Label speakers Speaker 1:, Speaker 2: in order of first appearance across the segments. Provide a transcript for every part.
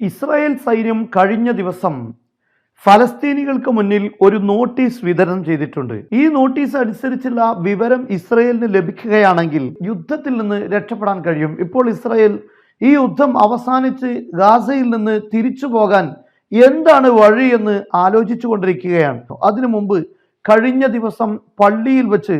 Speaker 1: Israel സൈന്യം കഴിഞ്ഞ ദിവസം ഫലസ്തീനികൾക്ക് മുന്നിൽ ഒരു നോട്ടീസ് വിതരണം ചെയ്തിട്ടുണ്ട്. ഈ നോട്ടീസ് അനുസരിച്ചുള്ള വിവരം ഇസ്രായേലിന് ലഭിക്കുകയാണെങ്കിൽ യുദ്ധത്തിൽ നിന്ന് രക്ഷപ്പെടാൻ കഴിയും. ഇപ്പോൾ ഇസ്രായേൽ ഈ യുദ്ധം അവസാനിച്ച് ഗാസയിൽ നിന്ന് തിരിച്ചു പോകാൻ എന്താണ് വഴി എന്ന് ആലോചിച്ചു കൊണ്ടിരിക്കുകയാണ് അതിനു മുമ്പ് കഴിഞ്ഞ ദിവസം പള്ളിയിൽ വെച്ച്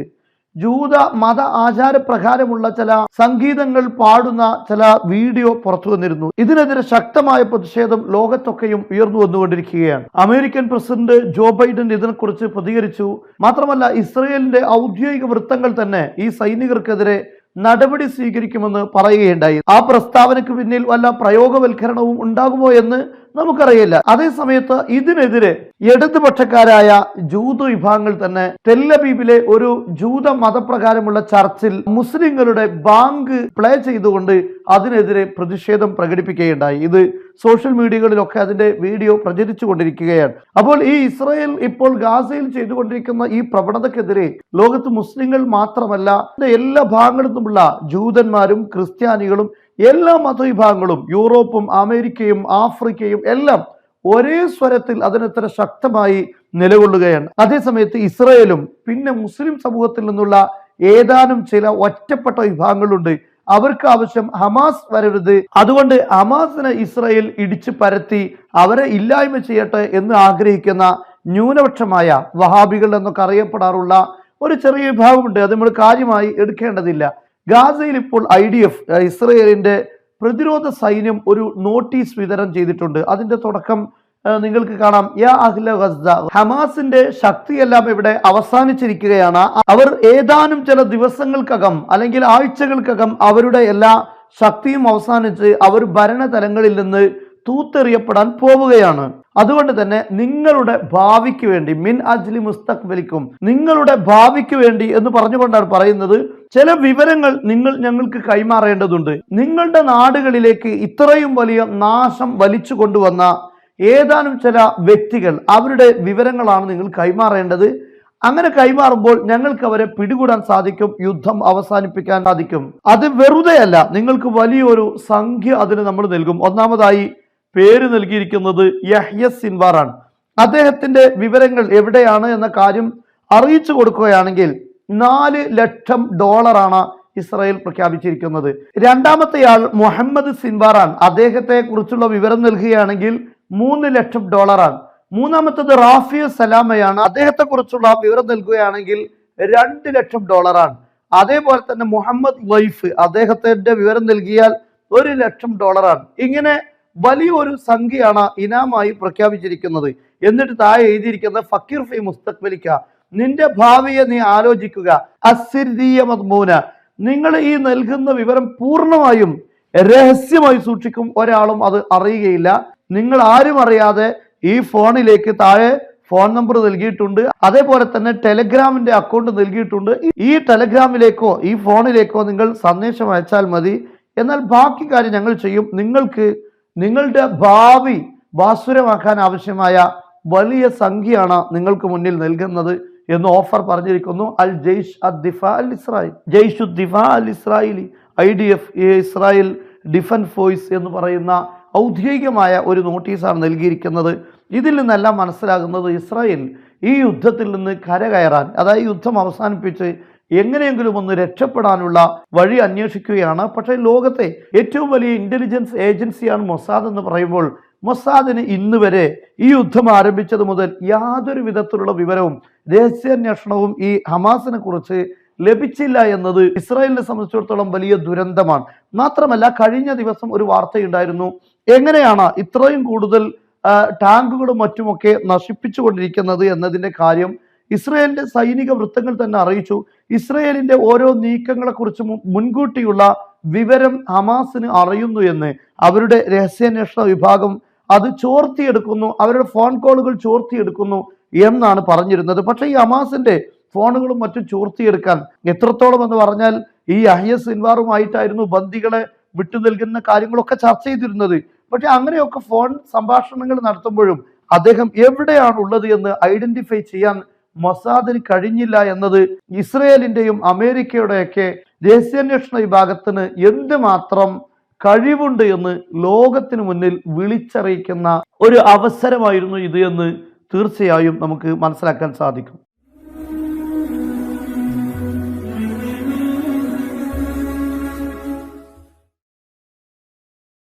Speaker 1: ജൂത മത ആചാരപ്രകാരമുള്ള ചില സംഗീതങ്ങൾ പാടുന്ന ചില വീഡിയോ പുറത്തു വന്നിരുന്നു. ഇതിനെതിരെ ശക്തമായ പ്രതിഷേധം ലോകത്തൊക്കെയും ഉയർന്നു വന്നുകൊണ്ടിരിക്കുകയാണ്. അമേരിക്കൻ പ്രസിഡന്റ് ജോ ബൈഡൻ ഇതിനെക്കുറിച്ച് പ്രതികരിച്ചു. മാത്രമല്ല ഇസ്രയേലിന്റെ ഔദ്യോഗിക വൃത്തങ്ങൾ തന്നെ ഈ സൈനികർക്കെതിരെ നടപടി സ്വീകരിക്കുമെന്ന് പറയുകയുണ്ടായി. ആ പ്രസ്താവനയ്ക്ക് പിന്നിൽ വല്ല പ്രയോഗവൽക്കരണവും ഉണ്ടാകുമോ എന്ന് നമുക്കറിയില്ല. അതേസമയത്ത് ഇതിനെതിരെ ഇടതുപക്ഷക്കാരായ ജൂത വിഭാഗങ്ങൾ തന്നെ തെല്ലബീബിലെ ഒരു ജൂത മതപ്രകാരമുള്ള ചർച്ചിൽ മുസ്ലിങ്ങളുടെ ബാങ്ക് പ്ലേ ചെയ്തുകൊണ്ട് അതിനെതിരെ പ്രതിഷേധം പ്രകടിപ്പിക്കുകയുണ്ടായി. ഇത് സോഷ്യൽ മീഡിയകളിലൊക്കെ അതിന്റെ വീഡിയോ പ്രചരിച്ചു കൊണ്ടിരിക്കുകയാണ് അപ്പോൾ ഈ ഇസ്രയേൽ ഇപ്പോൾ ഗാസയിൽ ചെയ്തുകൊണ്ടിരിക്കുന്ന ഈ പ്രവണതക്കെതിരെ ലോകത്ത് മുസ്ലിങ്ങൾ മാത്രമല്ല എല്ലാ ഭാഗങ്ങളിൽ നിന്നുമുള്ള ജൂതന്മാരും ക്രിസ്ത്യാനികളും എല്ലാ മതവിഭാഗങ്ങളും യൂറോപ്പും അമേരിക്കയും ആഫ്രിക്കയും എല്ലാം ഒരേ സ്വരത്തിൽ അതിനെത്ര ശക്തമായി നിലകൊള്ളുകയാണ്. അതേസമയത്ത് ഇസ്രയേലും പിന്നെ മുസ്ലിം സമൂഹത്തിൽ നിന്നുള്ള ഏതാനും ചില ഒറ്റപ്പെട്ട വിഭാഗങ്ങളുണ്ട്. അവർക്ക് ആവശ്യം ഹമാസ് വരരുത്. അതുകൊണ്ട് ഹമാസിനെ ഇസ്രയേൽ ഇടിച്ചു പരത്തി അവരെ ഇല്ലായ്മ ചെയ്യട്ടെ എന്ന് ആഗ്രഹിക്കുന്ന ന്യൂനപക്ഷമായ വഹാബികൾ എന്നൊക്കെ അറിയപ്പെടാറുള്ള ഒരു ചെറിയ വിഭാഗമുണ്ട്. അത് നമ്മൾ കാര്യമായി എടുക്കേണ്ടതില്ല. ഗാസയിൽ ഇപ്പോൾ ഐ ഡി എഫ് ഇസ്രയേലിന്റെ പ്രതിരോധ സൈന്യം ഒരു നോട്ടീസ് വിതരണം ചെയ്തിട്ടുണ്ട്. അതിന്റെ തുടക്കം നിങ്ങൾക്ക് കാണാം. യാ അഹ്ല ഗസ്ദ ഹമാസിന്റെ ശക്തിയെല്ലാം ഇവിടെ അവസാനിച്ചിരിക്കുകയാണ്. അവർ ഏതാനും ചില ദിവസങ്ങൾക്കകം അല്ലെങ്കിൽ ആഴ്ചകൾക്കകം അവരുടെ എല്ലാ ശക്തിയും അവസാനിച്ച് അവർ ഭരണതലങ്ങളിൽ നിന്ന് തൂത്തെറിയപ്പെടാൻ പോവുകയാണ്. അതുകൊണ്ട് തന്നെ നിങ്ങളുടെ ഭാവിക്ക് വേണ്ടി മിൻ അജ്ലി മുസ്തഖ്ബലിക്കും നിങ്ങളുടെ ഭാവിക്ക് വേണ്ടി എന്ന് പറഞ്ഞുകൊണ്ടാണ് പറയുന്നത് ചില വിവരങ്ങൾ നിങ്ങൾ ഞങ്ങൾക്ക് കൈമാറേണ്ടതുണ്ട്. നിങ്ങളുടെ നാടുകളിലേക്ക് ഇത്രയും വലിയ നാശം വലിച്ചു കൊണ്ടുവന്ന ഏതാനും ചില വ്യക്തികൾ അവരുടെ വിവരങ്ങളാണ് നിങ്ങൾ കൈമാറേണ്ടത്. അങ്ങനെ കൈമാറുമ്പോൾ ഞങ്ങൾക്ക് അവരെ പിടികൂടാൻ സാധിക്കും യുദ്ധം അവസാനിപ്പിക്കാൻ സാധിക്കും. അത് വെറുതെയല്ല നിങ്ങൾക്ക് വലിയൊരു സംഖ്യ അതിന് നമ്മൾ നൽകും. ഒന്നാമതായി പേര് നൽകിയിരിക്കുന്നത് യഹ്യസ് സിൻവാറാണ്. അദ്ദേഹത്തിന്റെ വിവരങ്ങൾ എവിടെയാണ് എന്ന കാര്യം അറിയിച്ചു കൊടുക്കുകയാണെങ്കിൽ നാല് ലക്ഷം ഡോളറാണ് ഇസ്രായേൽ പ്രഖ്യാപിച്ചിരിക്കുന്നത്. രണ്ടാമത്തെയാൾ മുഹമ്മദ് സിൻവാറാൻ അദ്ദേഹത്തെ കുറിച്ചുള്ള വിവരം നൽകുകയാണെങ്കിൽ മൂന്ന് ലക്ഷം ഡോളറാണ്. മൂന്നാമത്തത് റാഫിയ സലാമയാണ്. അദ്ദേഹത്തെ കുറിച്ചുള്ള വിവരം നൽകുകയാണെങ്കിൽ രണ്ട് ലക്ഷം ഡോളറാണ്. അതേപോലെ തന്നെ മുഹമ്മദ് ലൈഫ് അദ്ദേഹത്തിന്റെ വിവരം നൽകിയാൽ ഒരു ലക്ഷം ഡോളറാണ്. ഇങ്ങനെ വലിയൊരു സംഖ്യയാണ് ഇനാമായി പ്രഖ്യാപിച്ചിരിക്കുന്നത്. എന്നിട്ട് താഴെ എഴുതിയിരിക്കുന്നത് ഫക്കീർ ഫി മുസ്തഖ്ബലിക്ക നിന്റെ ഭാവിയെ നീ ആലോചിക്കുക. അസിദ്ധീയ മദ്മൂന. നിങ്ങൾ ഈ നൽകുന്ന വിവരം പൂർണമായും രഹസ്യമായി സൂക്ഷിക്കും. ഒരാളും അത് അറിയുകയില്ല. നിങ്ങൾ ആരും അറിയാതെ ഈ ഫോണിലേക്ക് താഴെ ഫോൺ നമ്പർ നൽകിയിട്ടുണ്ട്. അതേപോലെ തന്നെ ടെലഗ്രാമിന്റെ അക്കൗണ്ട് നൽകിയിട്ടുണ്ട്. ഈ ടെലഗ്രാമിലേക്കോ ഈ ഫോണിലേക്കോ നിങ്ങൾ സന്ദേശം അയച്ചാൽ മതി. എന്നാൽ ബാക്കി കാര്യം ഞങ്ങൾ ചെയ്യും. നിങ്ങൾക്ക് നിങ്ങളുടെ ഭാവി ഭാസുരമാക്കാൻ ആവശ്യമായ വലിയ സംഖ്യയാണ് നിങ്ങൾക്ക് മുന്നിൽ നൽകുന്നത്. എന്ന് ഓഫർ പറഞ്ഞിരിക്കുന്നു. അൽ ജയ്ഷ് അദ്ദിഫ അൽ ഇസ്രായേൽ. ജയ്ഷു ദിഫ അൽ Israeli. I D F A Israel defence force എന്ന് പറയുന്ന ഔദ്യോഗികമായ ഒരു നോട്ടീസാണ് നൽകിയിരിക്കുന്നത്. ഇതിൽ നിന്നെല്ലാം മനസ്സിലാകുന്നത് ഇസ്രായേൽ ഈ യുദ്ധത്തിൽ നിന്ന് കരകയറാൻ അതായത് യുദ്ധം അവസാനിപ്പിച്ച് എങ്ങനെയെങ്കിലും ഒന്ന് രക്ഷപ്പെടാനുള്ള വഴി അന്വേഷിക്കുകയാണ്. പക്ഷേ ലോകത്തെ ഏറ്റവും വലിയ ഇന്റലിജൻസ് ഏജൻസിയാണ് മൊസാദ് എന്ന് പറയുമ്പോൾ മൊസാദിന് ഇന്ന് വരെ ഈ യുദ്ധം ആരംഭിച്ചത് മുതൽ യാതൊരു വിധത്തിലുള്ള വിവരവും രഹസ്യാന്വേഷണവും ഈ ഹമാസിനെ കുറിച്ച് ലഭിച്ചില്ല എന്നത് ഇസ്രായേലിനെ സംബന്ധിച്ചിടത്തോളം വലിയ ദുരന്തമാണ്. മാത്രമല്ല കഴിഞ്ഞ ദിവസം ഒരു വാർത്തയുണ്ടായിരുന്നു. എങ്ങനെയാണ് ഇത്രയും കൂടുതൽ ടാങ്കുകളും മറ്റുമൊക്കെ നശിപ്പിച്ചുകൊണ്ടിരിക്കുന്നത് എന്നതിന്റെ കാര്യം ഇസ്രയേലിന്റെ സൈനിക വൃത്തങ്ങൾ തന്നെ അറിയിച്ചു. ഇസ്രയേലിന്റെ ഓരോ നീക്കങ്ങളെക്കുറിച്ചും കുറിച്ച് മുൻകൂട്ടിയുള്ള വിവരം ഹമാസിന് അറിയുന്നു എന്ന് അവരുടെ രഹസ്യാന്വേഷണ വിഭാഗം അത് ചോർത്തിയെടുക്കുന്നു അവരുടെ ഫോൺ കോളുകൾ ചോർത്തിയെടുക്കുന്നു എന്നാണ് പറഞ്ഞിരുന്നത്. പക്ഷേ ഈ ഹമാസിന്റെ ഫോണുകളും മറ്റും ചോർത്തിയെടുക്കാൻ എത്രത്തോളം എന്ന് പറഞ്ഞാൽ ഈ അഹ്യ സിൻവാറുമായിട്ടായിരുന്നു ബന്ദികളെ വിട്ടു നൽകുന്ന കാര്യങ്ങളൊക്കെ ചർച്ച ചെയ്തിരുന്നത്. പക്ഷെ അങ്ങനെയൊക്കെ ഫോൺ സംഭാഷണങ്ങൾ നടത്തുമ്പോഴും അദ്ദേഹം എവിടെയാണ് ഉള്ളത് എന്ന് ഐഡന്റിഫൈ ചെയ്യാൻ മൊസാദിന് കഴിഞ്ഞില്ല എന്നത് ഇസ്രയേലിന്റെയും അമേരിക്കയുടെയൊക്കെ രഹസ്യാന്വേഷണ വിഭാഗത്തിന് എന്തുമാത്രം കഴിവുണ്ട് എന്ന് ലോകത്തിന് മുന്നിൽ വിളിച്ചറിയിക്കുന്ന ഒരു അവസരമായിരുന്നു ഇത് എന്ന് തീർച്ചയായും നമുക്ക് മനസ്സിലാക്കാൻ സാധിക്കും.